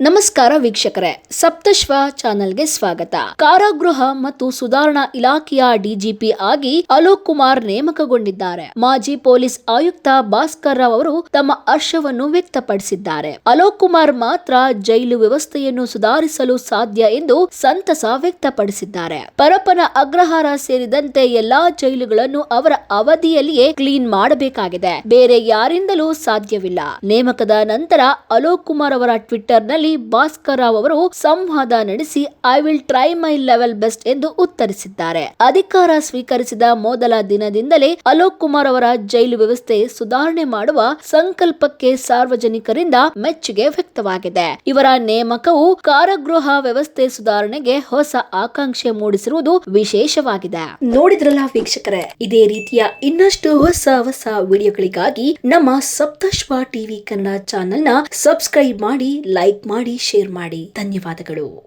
ನಮಸ್ಕಾರ ವೀಕ್ಷಕರೇ, ಸಪ್ತಶ್ವ ಚಾನೆಲ್ಗೆ ಸ್ವಾಗತ. ಕಾರಾಗೃಹ ಮತ್ತು ಸುಧಾರಣಾ ಇಲಾಖೆಯ ಡಿಜಿಪಿ ಆಗಿ ಅಲೋಕ್ ಕುಮಾರ್ ನೇಮಕಗೊಂಡಿದ್ದಾರೆ. ಮಾಜಿ ಪೊಲೀಸ್ ಆಯುಕ್ತ ಭಾಸ್ಕರ್ ರಾವ್ ಅವರು ತಮ್ಮ ಹರ್ಷವನ್ನು ವ್ಯಕ್ತಪಡಿಸಿದ್ದಾರೆ. ಅಲೋಕ್ ಕುಮಾರ್ ಮಾತ್ರ ಜೈಲು ವ್ಯವಸ್ಥೆಯನ್ನು ಸುಧಾರಿಸಲು ಸಾಧ್ಯ ಎಂದು ಸಂತಸ ವ್ಯಕ್ತಪಡಿಸಿದ್ದಾರೆ. ಪರಪನ ಅಗ್ರಹಾರ ಸೇರಿದಂತೆ ಎಲ್ಲಾ ಜೈಲುಗಳನ್ನು ಅವರ ಅವಧಿಯಲ್ಲಿಯೇ ಕ್ಲೀನ್ ಮಾಡಬೇಕಾಗಿದೆ. ಬೇರೆ ಯಾರಿಂದಲೂ ಸಾಧ್ಯವಿಲ್ಲ. ನೇಮಕದ ನಂತರ ಅಲೋಕ್ ಕುಮಾರ್ ಅವರ ಟ್ವಿಟ್ಟರ್ ನಲ್ಲಿ ಭಾಸ್ಕರ್ ರಾವ್ ಅವರು ಸಂವಾದ ನಡೆಸಿ I will try my level best ಎಂದು ಉತ್ತರಿಸಿದ್ದಾರೆ. ಅಧಿಕಾರ ಸ್ವೀಕರಿಸಿದ ಮೊದಲ ದಿನದಿಂದಲೇ ಅಲೋಕ್ ಕುಮಾರ್ ಅವರ ಜೈಲು ವ್ಯವಸ್ಥೆ ಸುಧಾರಣೆ ಮಾಡುವ ಸಂಕಲ್ಪಕ್ಕೆ ಸಾರ್ವಜನಿಕರಿಂದ ಮೆಚ್ಚುಗೆ ವ್ಯಕ್ತವಾಗಿದೆ. ಇವರ ನೇಮಕವು ಕಾರಾಗೃಹ ವ್ಯವಸ್ಥೆ ಸುಧಾರಣೆಗೆ ಹೊಸ ಆಕಾಂಕ್ಷೆ ಮೂಡಿಸಿರುವುದು ವಿಶೇಷವಾಗಿದೆ. ನೋಡಿದ್ರಲ್ಲ ವೀಕ್ಷಕರೇ, ಇದೇ ರೀತಿಯ ಇನ್ನಷ್ಟು ಹೊಸ ಹೊಸ ವಿಡಿಯೋಗಳಿಗಾಗಿ ನಮ್ಮ ಸಪ್ತಶ್ವ ಟಿವಿ ಕನ್ನಡ ಚಾನೆಲ್ ಚಾನೆಲ್ನ ಸಬ್ಸ್ಕ್ರೈಬ್ ಮಾಡಿ, ಲೈಕ್ ಮಾಡಿ ಶೇರ್ ಮಾಡಿ. ಧನ್ಯವಾದಗಳು.